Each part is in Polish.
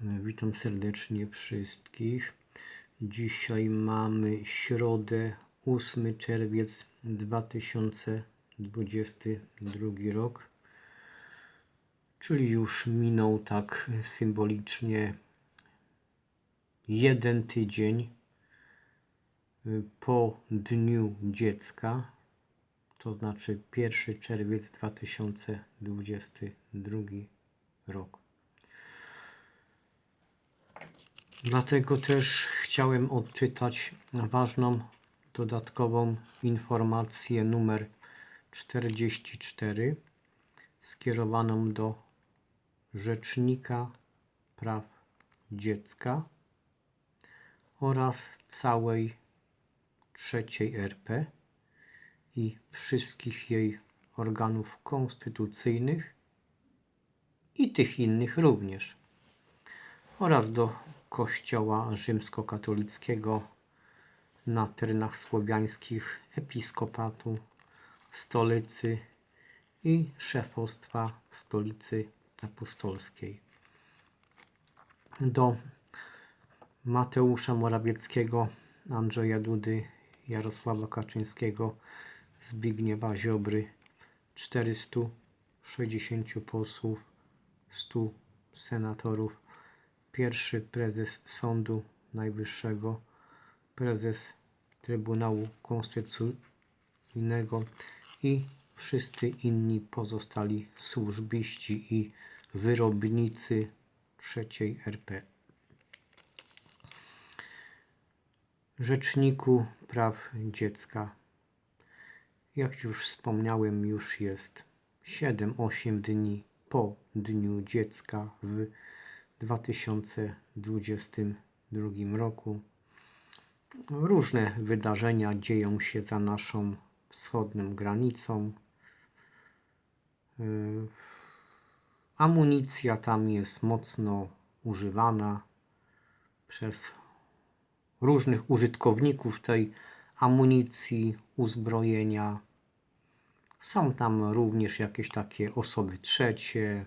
Witam serdecznie wszystkich. Dzisiaj mamy środę, 8 czerwiec 2022 rok, czyli już minął tak symbolicznie jeden tydzień y, po Dniu Dziecka, to znaczy 1 czerwiec 2022 rok. Dlatego też chciałem odczytać ważną dodatkową informację numer 44 skierowaną do Rzecznika Praw Dziecka oraz całej trzeciej RP i wszystkich jej organów konstytucyjnych i tych innych również oraz do Kościoła rzymskokatolickiego na terenach słowiańskich, episkopatu w stolicy i szefostwa w stolicy apostolskiej. Do Mateusza Morawieckiego, Andrzeja Dudy, Jarosława Kaczyńskiego, Zbigniewa Ziobry, 460 posłów, 100 senatorów, pierwszy prezes Sądu Najwyższego, prezes Trybunału Konstytucyjnego i wszyscy inni pozostali służbiści i wyrobnicy trzeciej RP. Rzeczniku Praw Dziecka. Jak już wspomniałem, już jest 7-8 dni po Dniu Dziecka w 2022 roku. Różne wydarzenia dzieją się za naszą wschodnią granicą. Yy, Amunicja tam jest mocno używana przez różnych użytkowników tej amunicji, uzbrojenia. Są tam również jakieś takie osoby trzecie,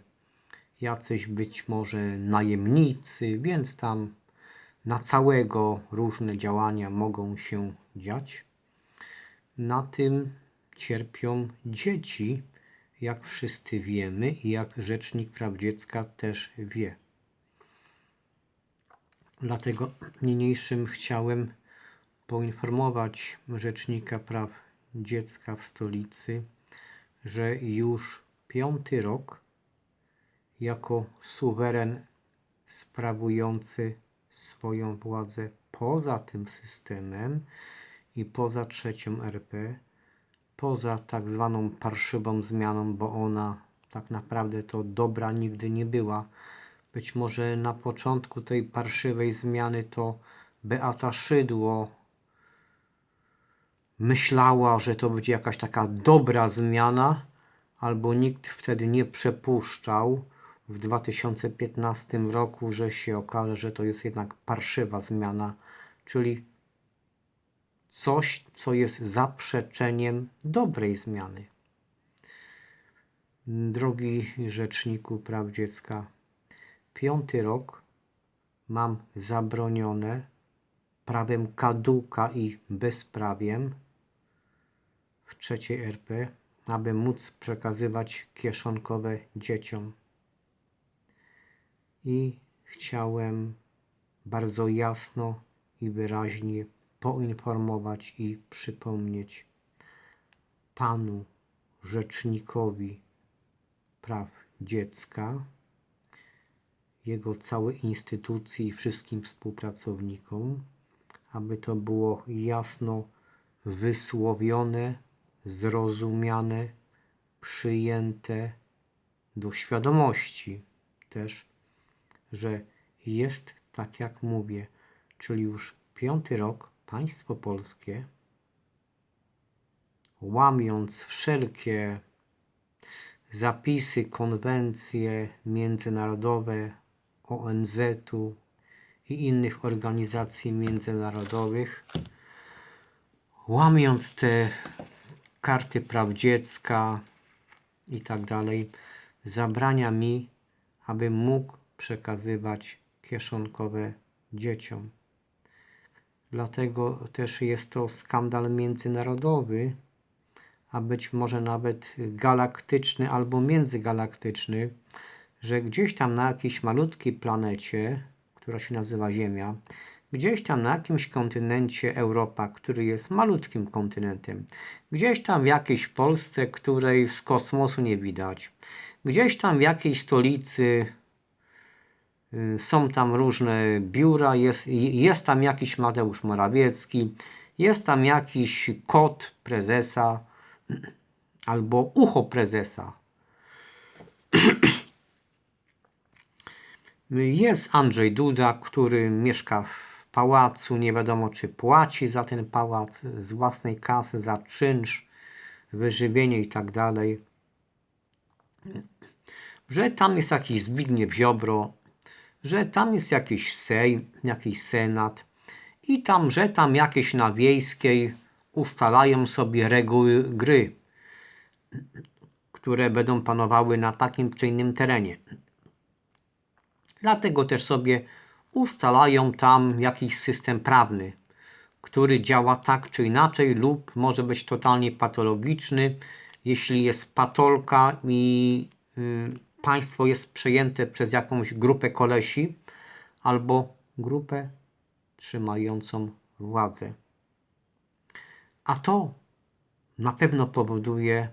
jacyś być może najemnicy, więc tam na całego różne działania mogą się dziać. Na tym cierpią dzieci, jak wszyscy wiemy i jak Rzecznik Praw Dziecka też wie. Dlatego niniejszym chciałem poinformować Rzecznika Praw Dziecka w stolicy, że już piąty rok jako suweren sprawujący swoją władzę poza tym systemem i poza trzecią RP, poza tak zwaną parszywą zmianą, bo ona tak naprawdę to dobra nigdy nie była. Być może na początku tej parszywej zmiany to Beata Szydło myślała, że to będzie jakaś taka dobra zmiana, albo nikt wtedy nie przepuszczał w 2015 roku, że się okaże, że to jest jednak parszywa zmiana, czyli coś, co jest zaprzeczeniem dobrej zmiany. Drogi Rzeczniku Praw Dziecka, piąty rok mam zabronione prawem kaduka i bezprawiem w trzeciej RP, aby móc przekazywać kieszonkowe dzieciom i chciałem bardzo jasno i wyraźnie poinformować i przypomnieć panu rzecznikowi praw dziecka, jego całej instytucji i wszystkim współpracownikom, aby to było jasno wysłowione, zrozumiane, przyjęte do świadomości też że jest tak jak mówię, czyli już piąty rok państwo polskie, łamiąc wszelkie zapisy, konwencje międzynarodowe ONZ-u i innych organizacji międzynarodowych, łamiąc te karty praw dziecka i tak dalej, zabrania mi, aby mógł przekazywać kieszonkowe dzieciom. Dlatego też jest to skandal międzynarodowy, a być może nawet galaktyczny albo międzygalaktyczny, że gdzieś tam na jakiejś malutkiej planecie, która się nazywa Ziemia, gdzieś tam na jakimś kontynencie Europa, który jest malutkim kontynentem, gdzieś tam w jakiejś Polsce, której z kosmosu nie widać, gdzieś tam w jakiejś stolicy są tam różne biura, jest, jest tam jakiś Mateusz Morawiecki, jest tam jakiś kot prezesa albo ucho prezesa. Jest Andrzej Duda, który mieszka w pałacu, nie wiadomo czy płaci za ten pałac z własnej kasy, za czynsz, wyżywienie i tak dalej. Że tam jest jakiś Zbigniew Ziobro, że tam jest jakiś Sejm, jakiś Senat i tam, że tam jakieś na wiejskiej ustalają sobie reguły gry, które będą panowały na takim czy innym terenie. Dlatego też sobie ustalają tam jakiś system prawny, który działa tak czy inaczej, lub może być totalnie patologiczny, jeśli jest patolka i y, państwo jest przejęte przez jakąś grupę kolesi albo grupę trzymającą władzę. A to na pewno powoduje,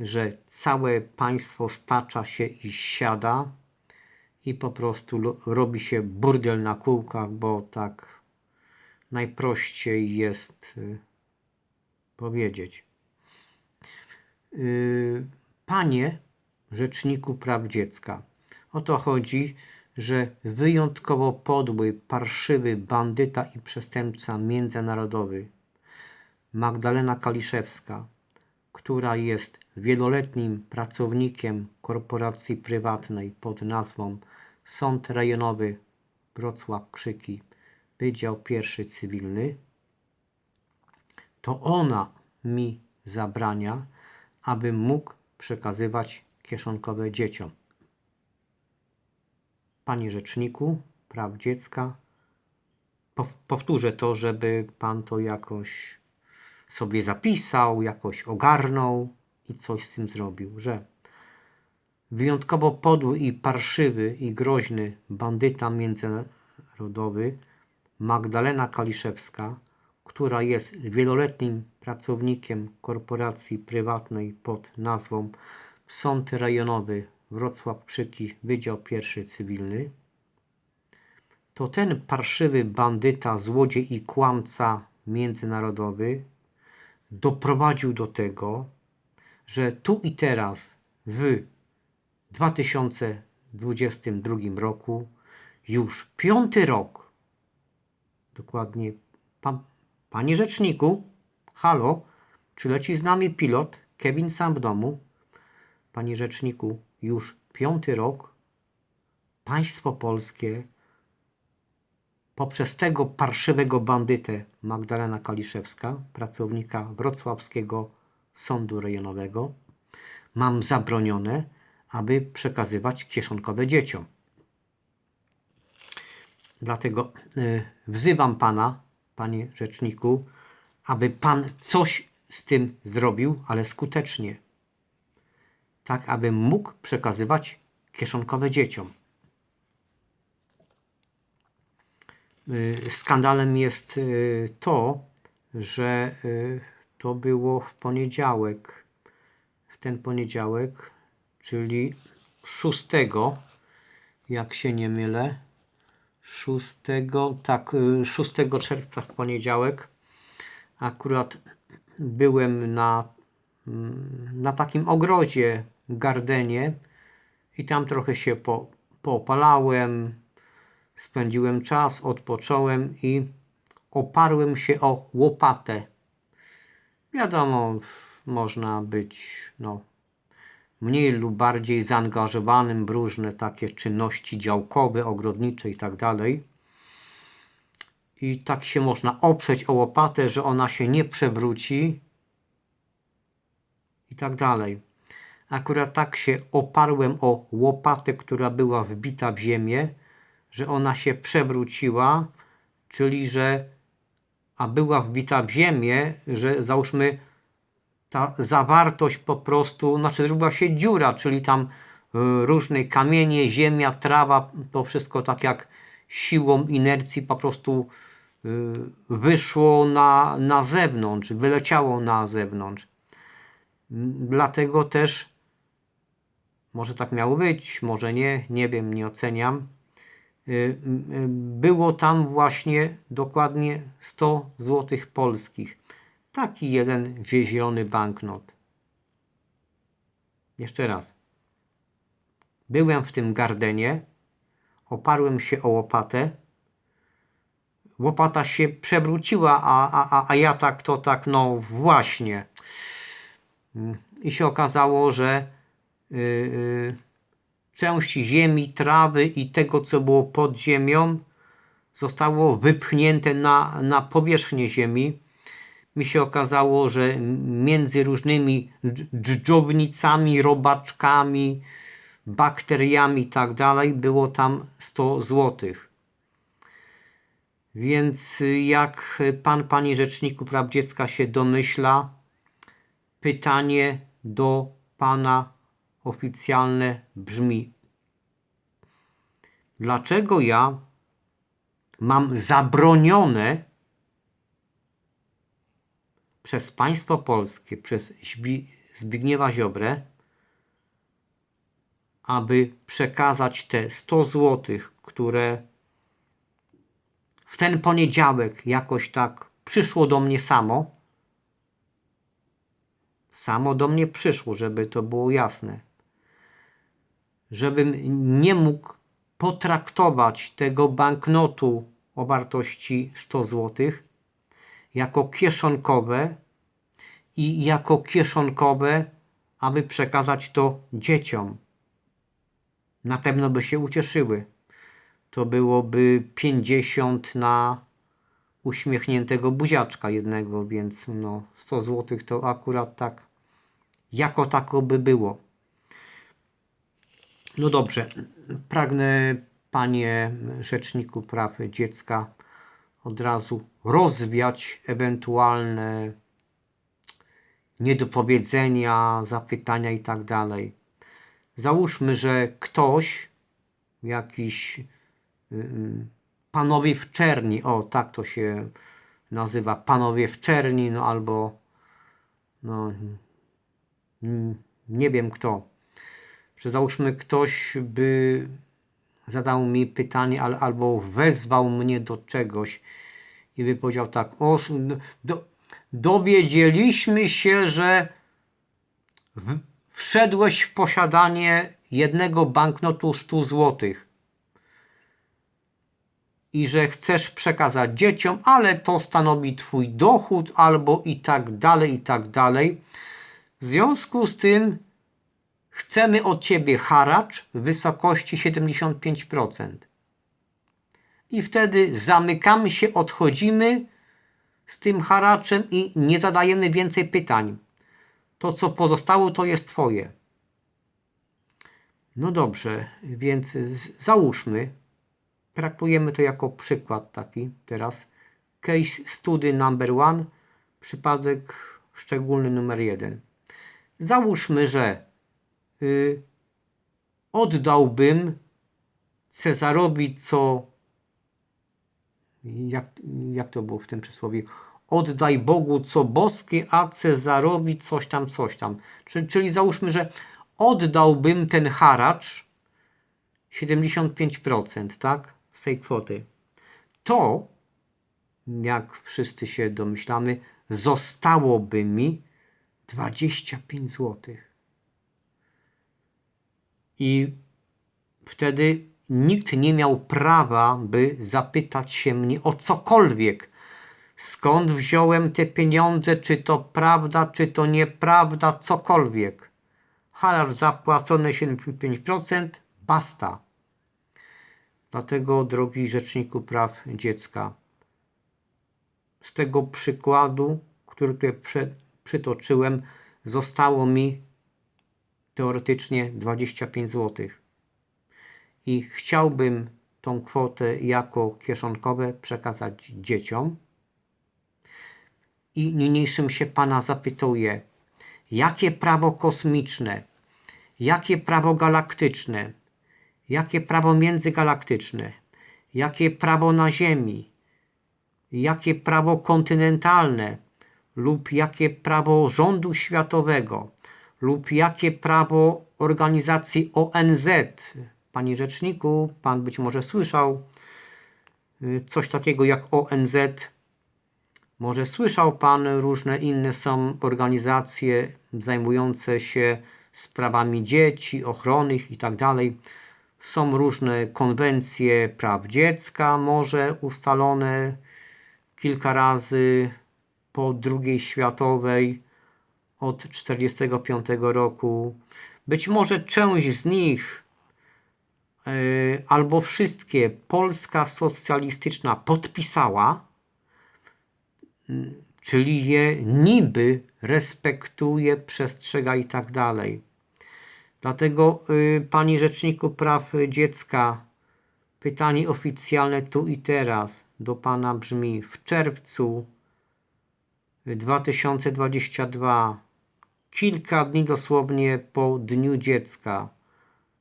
że całe państwo stacza się i siada i po prostu robi się burdel na kółkach, bo tak najprościej jest y, powiedzieć. Y, Panie Rzeczniku Praw Dziecka, o to chodzi, że wyjątkowo podły, parszywy bandyta i przestępca międzynarodowy Magdalena Kaliszewska, która jest wieloletnim pracownikiem korporacji prywatnej pod nazwą Sąd Rejonowy Wrocław Krzyki, Wydział Pierwszy Cywilny, to ona mi zabrania, abym mógł przekazywać kieszonkowe dzieciom. Panie Rzeczniku Praw Dziecka, pow- powtórzę to, żeby Pan to jakoś sobie zapisał, jakoś ogarnął i coś z tym zrobił, że wyjątkowo podły i parszywy i groźny bandyta międzynarodowy Magdalena Kaliszewska, która jest wieloletnim pracownikiem korporacji prywatnej pod nazwą Sąd Rejonowy Wrocław Krzyki, Wydział Pierwszy Cywilny, to ten parszywy bandyta, złodziej i kłamca międzynarodowy doprowadził do tego, że tu i teraz w 2022 roku już piąty rok, dokładnie, pan, panie rzeczniku, halo, czy leci z nami pilot Kevin sam w domu? Panie rzeczniku, już piąty rok państwo polskie poprzez tego parszywego bandytę Magdalena Kaliszewska, pracownika wrocławskiego sądu rejonowego, mam zabronione, aby przekazywać kieszonkowe dzieciom. Dlatego y, wzywam pana, panie rzeczniku, aby pan coś z tym zrobił, ale skutecznie. Tak, aby mógł przekazywać kieszonkowe dzieciom. Y, skandalem jest y, to, że y, to było w poniedziałek. W ten poniedziałek, czyli 6, jak się nie mylę, 6, tak, y, 6 czerwca w poniedziałek akurat byłem na, mm, na takim ogrodzie, gardenie i tam trochę się po, poopalałem, spędziłem czas, odpocząłem i oparłem się o łopatę. Wiadomo, można być no, mniej lub bardziej zaangażowanym w różne takie czynności działkowe, ogrodnicze i tak. I tak się można oprzeć o łopatę, że ona się nie przewróci i tak dalej. Akurat tak się oparłem o łopatę, która była wbita w ziemię, że ona się przewróciła, czyli że a była wbita w ziemię, że załóżmy ta zawartość po prostu, znaczy zrobiła się dziura, czyli tam y, różne kamienie, ziemia, trawa, to wszystko tak jak siłą inercji po prostu y, wyszło na, na zewnątrz, wyleciało na zewnątrz. Dlatego też może tak miało być, może nie, nie wiem, nie oceniam. Y, y, Było tam właśnie dokładnie 100 złotych polskich. Taki jeden wieziony banknot. Jeszcze raz. Byłem w tym gardenie, oparłem się o łopatę. Łopata się przewróciła, a, a, a, ja tak to tak, no właśnie. Mm, I się okazało, że części ziemi, trawy i tego, co było pod ziemią, zostało wypchnięte na, na powierzchnię ziemi. Mi się okazało, że między różnymi dż- dżdżownicami, robaczkami, bakteriami i tak dalej było tam 100 złotych. Więc y, jak pan, panie rzeczniku praw dziecka się domyśla, pytanie do pana oficjalne brzmi: Dlaczego ja mam zabronione przez państwo polskie, przez Zbi- Zbigniewa Ziobrę, aby przekazać te 100 złotych, które w ten poniedziałek jakoś tak przyszło do mnie samo. Samo do mnie przyszło, żeby to było jasne. Żebym nie mógł potraktować tego banknotu o wartości 100 złotych jako kieszonkowe i jako kieszonkowe, aby przekazać to dzieciom. Na pewno by się ucieszyły. To byłoby 50 na uśmiechniętego buziaczka jednego, więc no 100 zł to akurat tak jako tako by było. No dobrze, pragnę panie rzeczniku praw dziecka od razu rozwiać ewentualne niedopowiedzenia, zapytania i tak dalej. Załóżmy, że ktoś, jakiś ym, panowie w czerni, o tak to się nazywa, panowie w czerni, no albo no mm, nie wiem kto, że załóżmy ktoś by zadał mi pytanie al, albo wezwał mnie do czegoś i by powiedział tak, o, s- do, dowiedzieliśmy się, że w, wszedłeś w posiadanie jednego banknotu 100 złotych i że chcesz przekazać dzieciom, ale to stanowi twój dochód albo i tak dalej, i tak dalej. W związku z tym chcemy od ciebie haracz w wysokości 75%. I wtedy zamykamy się, odchodzimy z tym haraczem i nie zadajemy więcej pytań. To, co pozostało, to jest twoje. No dobrze, więc załóżmy, traktujemy to jako przykład taki teraz. Case study number one, przypadek szczególny numer jeden. Załóżmy, że oddałbym Cezarowi co jak, jak to było w tym przysłowie? Oddaj Bogu co boskie, a Cezarowi coś tam, coś tam. Czyli, czyli załóżmy, że oddałbym ten haracz 75%, tak? Z tej kwoty. To, jak wszyscy się domyślamy, zostałoby mi 25 zł. I wtedy nikt nie miał prawa, by zapytać się mnie o cokolwiek. Skąd wziąłem te pieniądze, czy to prawda, czy to nieprawda, cokolwiek. Haracz zapłacony 75%, basta. Dlatego, drogi Rzeczniku Praw Dziecka, z tego przykładu, który tutaj przytoczyłem, zostało mi teoretycznie 25 zł. I chciałbym tą kwotę jako kieszonkowe przekazać dzieciom. I niniejszym się Pana zapytuje, jakie prawo kosmiczne, jakie prawo galaktyczne, jakie prawo międzygalaktyczne, jakie prawo na Ziemi, jakie prawo kontynentalne lub jakie prawo rządu światowego lub jakie prawo organizacji ONZ. Panie rzeczniku, pan być może słyszał y, coś takiego jak ONZ. Może słyszał pan, różne inne są organizacje zajmujące się sprawami dzieci, ochrony ich i tak. Są różne konwencje praw dziecka, może ustalone kilka razy po II światowej od 1945 roku. Być może część z nich yy, albo wszystkie Polska socjalistyczna podpisała, mm, czyli je niby respektuje, przestrzega i tak dalej. Dlatego, yy, Panie Rzeczniku Praw Dziecka, pytanie oficjalne tu i teraz do Pana brzmi: w czerwcu 2022, kilka dni dosłownie po Dniu Dziecka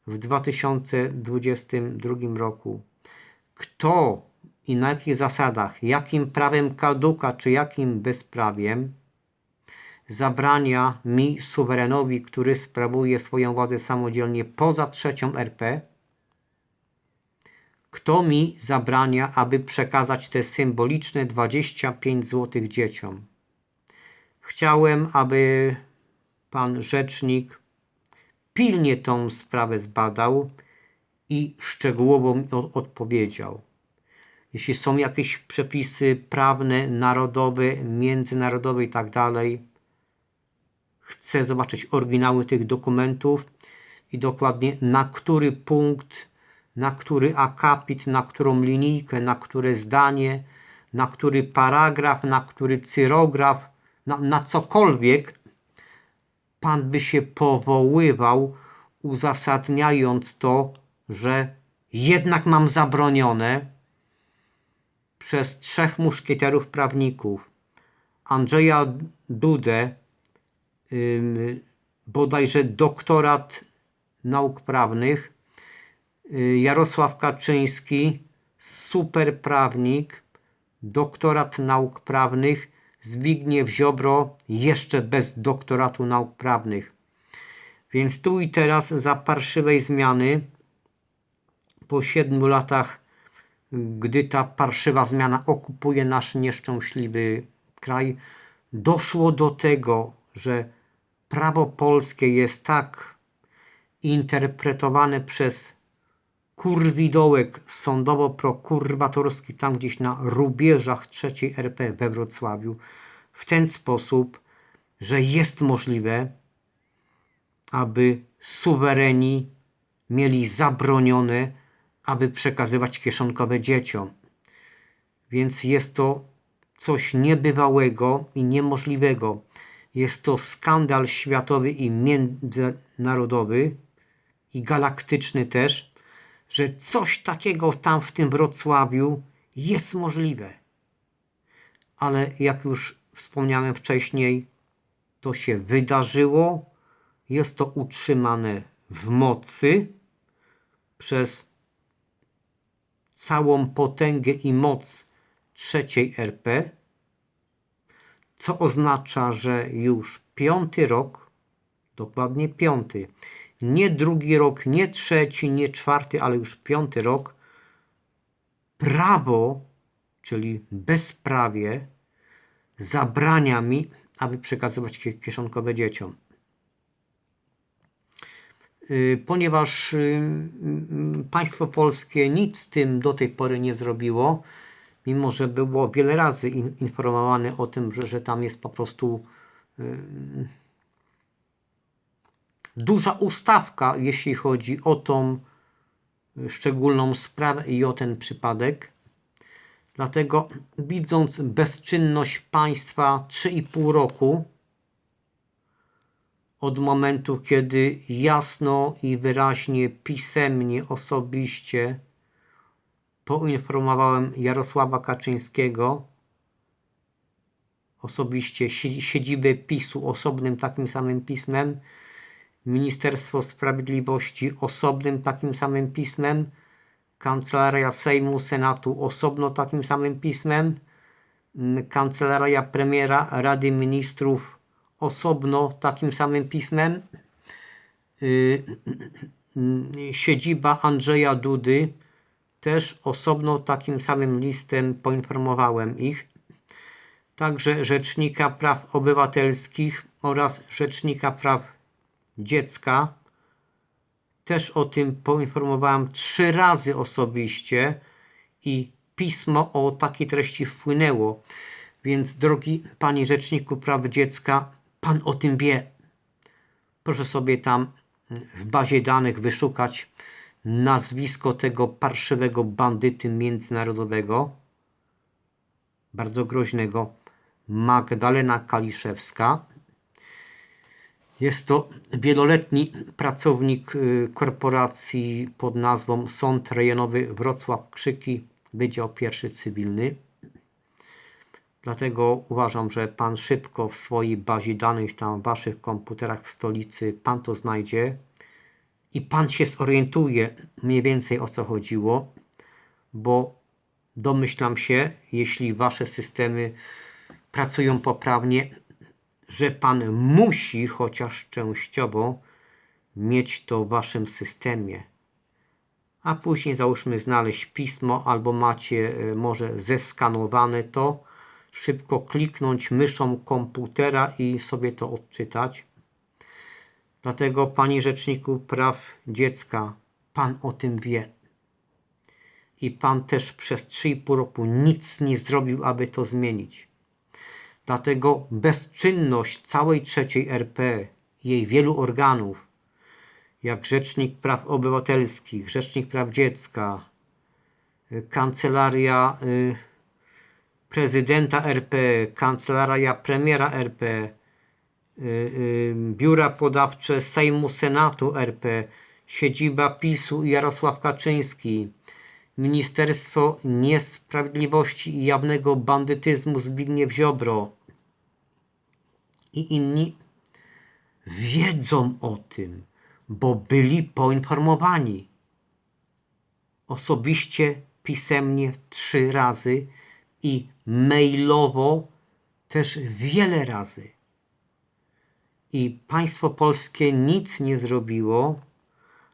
w 2022 roku, kto i na jakich zasadach, jakim prawem kaduka czy jakim bezprawiem zabrania mi, suwerenowi, który sprawuje swoją władzę samodzielnie poza trzecią RP, kto mi zabrania, aby przekazać te symboliczne 25 zł dzieciom? Chciałem, aby pan rzecznik pilnie tą sprawę zbadał i szczegółowo mi odpowiedział. Jeśli są jakieś przepisy prawne, narodowe, międzynarodowe i tak dalej, chcę zobaczyć oryginały tych dokumentów i dokładnie na który punkt, na który akapit, na którą linijkę, na które zdanie, na który paragraf, na który cyrograf, na, na cokolwiek Pan by się powoływał, uzasadniając to, że jednak mam zabronione przez trzech muszkieterów prawników. Andrzeja Dudę, ym, bodajże doktorat nauk prawnych, y, Jarosław Kaczyński, super prawnik, doktorat nauk prawnych Zbigniew Ziobro jeszcze bez doktoratu nauk prawnych. Więc tu i teraz za parszywej zmiany po siedmiu latach, gdy ta parszywa zmiana okupuje nasz nieszczęśliwy kraj, doszło do tego, że prawo polskie jest tak interpretowane przez kurwidołek sądowo-prokuratorski tam gdzieś na rubieżach trzeciej RP we Wrocławiu w ten sposób, że jest możliwe, aby suwereni mieli zabronione, aby przekazywać kieszonkowe dzieciom. Więc jest to coś niebywałego i niemożliwego. Jest to skandal światowy i międzynarodowy i galaktyczny też, że coś takiego tam w tym Wrocławiu jest możliwe. Ale jak już wspomniałem wcześniej, to się wydarzyło, jest to utrzymane w mocy przez całą potęgę i moc trzeciej RP, co oznacza, że już piąty rok, dokładnie piąty, nie drugi rok, nie trzeci, nie czwarty, ale już piąty rok, prawo, czyli bezprawie, zabrania mi, aby przekazywać kieszonkowe dzieciom. Y, ponieważ y, państwo polskie nic z tym do tej pory nie zrobiło, mimo że było wiele razy informowane o tym, że, że tam jest po prostu y, duża ustawka, jeśli chodzi o tą szczególną sprawę i o ten przypadek. Dlatego widząc bezczynność państwa 3,5 roku od momentu, kiedy jasno i wyraźnie, pisemnie, osobiście poinformowałem Jarosława Kaczyńskiego, osobiście si- siedzibę PiSu osobnym takim samym pismem, Ministerstwo Sprawiedliwości osobnym takim samym pismem, Kancelaria Sejmu, Senatu osobno takim samym pismem, mm, Kancelaria Premiera Rady Ministrów osobno takim samym pismem, y, siedziba Andrzeja Dudy też osobno takim samym listem poinformowałem ich. Także Rzecznika Praw Obywatelskich oraz Rzecznika Praw Dziecka. Też o tym poinformowałem trzy razy osobiście i pismo o takiej treści wpłynęło. Więc, drogi Panie Rzeczniku Praw Dziecka, Pan o tym wie. Proszę sobie tam w bazie danych wyszukać nazwisko tego parszywego bandyty międzynarodowego bardzo groźnego Magdalena Kaliszewska. Jest to wieloletni pracownik y, korporacji pod nazwą Sąd Rejonowy Wrocław Krzyki, Wydział Pierwszy Cywilny. Dlatego uważam, że Pan szybko w swojej bazie danych, tam w Waszych komputerach w stolicy, Pan to znajdzie i Pan się zorientuje mniej więcej o co chodziło, bo domyślam się, jeśli Wasze systemy pracują poprawnie, że Pan musi chociaż częściowo mieć to w Waszym systemie. A później załóżmy znaleźć pismo, albo macie e, może zeskanowane to, szybko kliknąć myszą komputera i sobie to odczytać. Dlatego, Panie Rzeczniku Praw Dziecka, Pan o tym wie. I Pan też przez 3,5 roku nic nie zrobił, aby to zmienić. Dlatego bezczynność całej trzeciej RP, jej wielu organów, jak Rzecznik Praw Obywatelskich, Rzecznik Praw Dziecka, Kancelaria y, Prezydenta RP, Kancelaria Premiera RP, y, y, Biura Podawcze Sejmu Senatu RP, Siedziba PiSu i Jarosław Kaczyński, Ministerstwo Niesprawiedliwości i Jawnego Bandytyzmu Zbigniew Ziobro i inni wiedzą o tym, bo byli poinformowani. Osobiście, pisemnie trzy razy i mailowo też wiele razy. I państwo polskie nic nie zrobiło,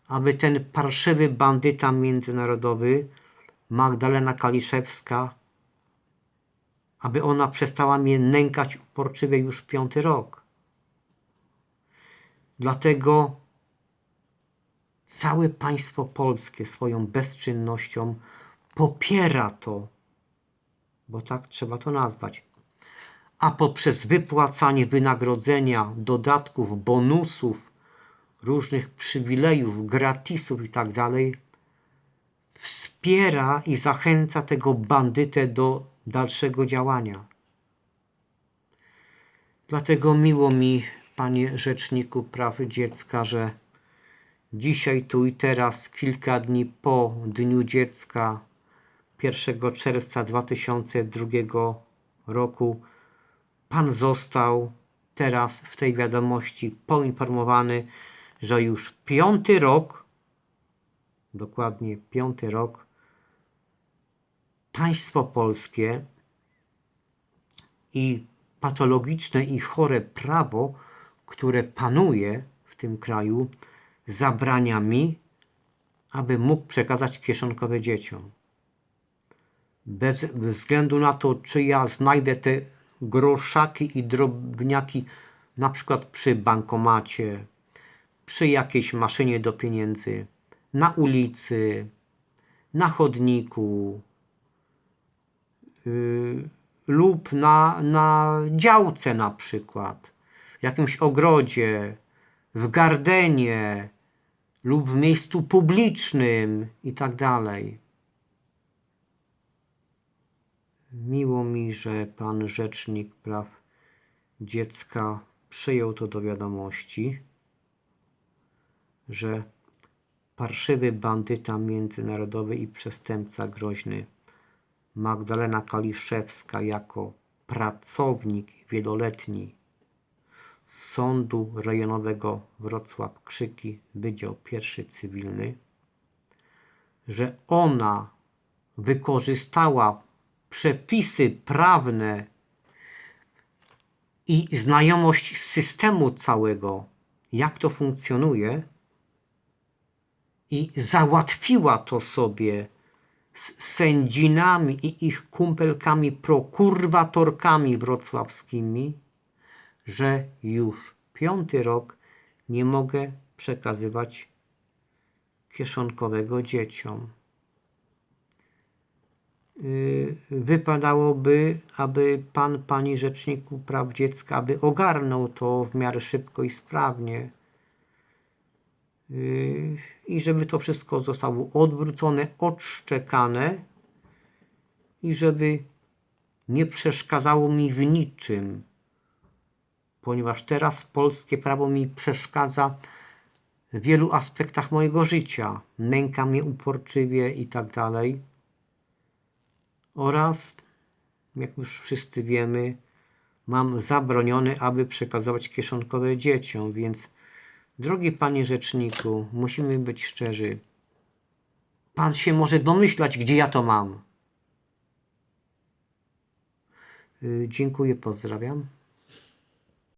aby ten parszywy bandyta międzynarodowy, Magdalena Kaliszewska, aby ona przestała mnie nękać uporczywie już piąty rok. Dlatego całe państwo polskie swoją bezczynnością popiera to, bo tak trzeba to nazwać. A poprzez wypłacanie wynagrodzenia, dodatków, bonusów, różnych przywilejów, gratisów i tak dalej, wspiera i zachęca tego bandytę do dalszego działania. Dlatego miło mi, panie Rzeczniku Praw Dziecka, że dzisiaj, tu i teraz, kilka dni po Dniu Dziecka, 1 czerwca 2002 roku, pan został teraz w tej wiadomości poinformowany, że już piąty rok, dokładnie piąty rok, państwo polskie i patologiczne i chore prawo, które panuje w tym kraju, zabrania mi, aby mógł przekazać kieszonkowe dzieciom. Bez względu na to, czy ja znajdę te groszaki i drobniaki na przykład przy bankomacie, przy jakiejś maszynie do pieniędzy, na ulicy, na chodniku yy, lub na, na działce na przykład, w jakimś ogrodzie, w gardenie lub w miejscu publicznym i tak dalej. Miło mi, że pan Rzecznik Praw Dziecka przyjął to do wiadomości, że parszywy bandyta międzynarodowy i przestępca groźny. Magdalena Kaliszewska jako pracownik wieloletni Sądu Rejonowego Wrocław Krzyki, Wydział Pierwszy Cywilny, że ona wykorzystała przepisy prawne i znajomość systemu całego, jak to funkcjonuje, i załatwiła to sobie z sędzinami i ich kumpelkami, prokurwatorkami wrocławskimi, że już piąty rok nie mogę przekazywać kieszonkowego dzieciom. Yy, Wypadałoby, aby pan, pani rzeczniku praw dziecka, aby ogarnął to w miarę szybko i sprawnie. Yy, I żeby to wszystko zostało odwrócone, odszczekane i żeby nie przeszkadzało mi w niczym ponieważ teraz polskie prawo mi przeszkadza w wielu aspektach mojego życia. Nęka mnie uporczywie i tak dalej. Oraz, jak już wszyscy wiemy, mam zabronione, aby przekazywać kieszonkowe dzieciom, więc drogi panie rzeczniku, musimy być szczerzy. Pan się może domyślać, gdzie ja to mam. Y, Dziękuję, pozdrawiam.